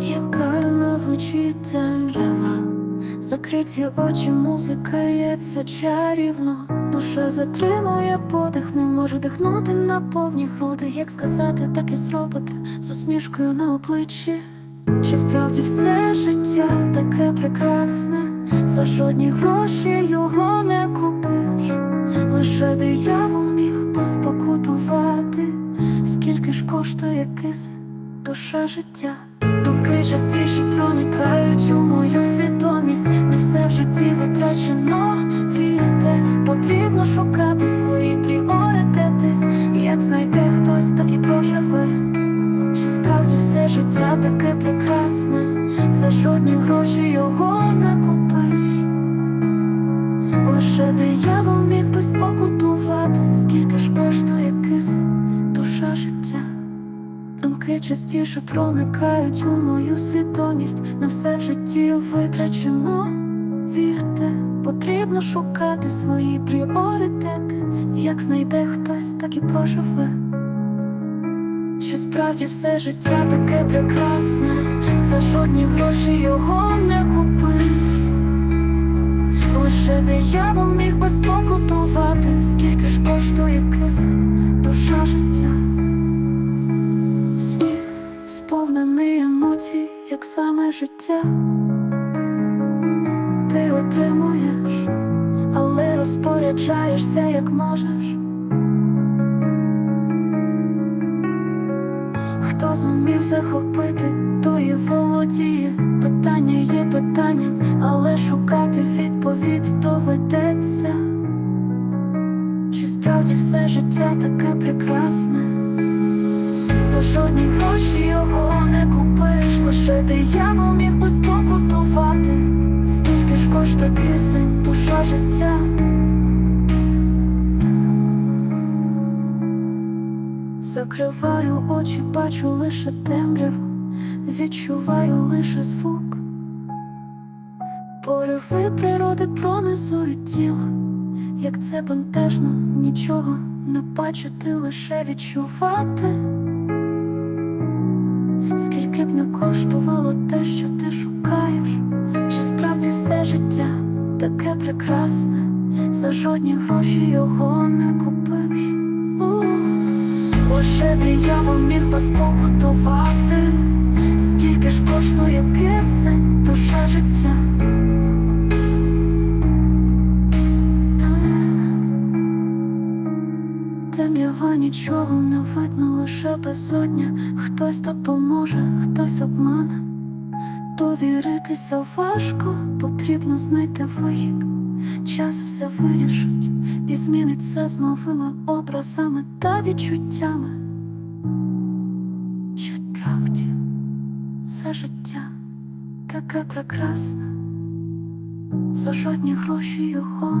Як гарно звучить темрява, закриті очі, музика є це чарівно. Душа затримує подих, не можу дихнути на повні груди. Як сказати, так і зробити з усмішкою на обличчі. Чи справді все життя таке прекрасне, за жодні гроші його не купиш, лише диявол міг поспокутувати, скільки ж коштує кисе душа життя. Думки частіше проникають у мою свідомість. Не все в житті витрачено, вірте, потрібно шукати свої пріоритети. Як знайде хтось, так і проживе. Чи справді все життя таке прекрасне, за жодні гроші частіше проникають у мою свідомість, на все в житті витрачено. Вірте, потрібно шукати свої пріоритети. Як знайде хтось, так і проживе. Чи справді все життя таке прекрасне, за жодні гроші його не купиш. Лише диявол міг би як саме життя. Ти отримуєш, але розпоряджаєшся, як можеш. Хто зумів захопити, то і володіє. Питання є питанням, але шукати відповідь доведеться. Чи справді все життя таке прекрасне? За жодні гроші лише диявол міг би спокутувати. Скільки ж коштує кисень, душа життя? Закриваю очі, бачу лише темряву, відчуваю лише звук. Пориви природи пронизують тіло, як це бентежно, нічого не бачити, лише відчувати. Скільки б не коштувало те, що ти шукаєш, чи справді все життя таке прекрасне, за жодні гроші його не купиш. Лише диявол міг би спокутувати, скільки ж коштує кисень, душа життя. Темрява нічого не лише безодня. Хтось допоможе, хтось обмане. Довіритися важко, потрібно знайти вихід. Час все вирішить і зміниться з новими образами та відчуттями. Чи справді все життя таке прекрасне, за жодні гроші його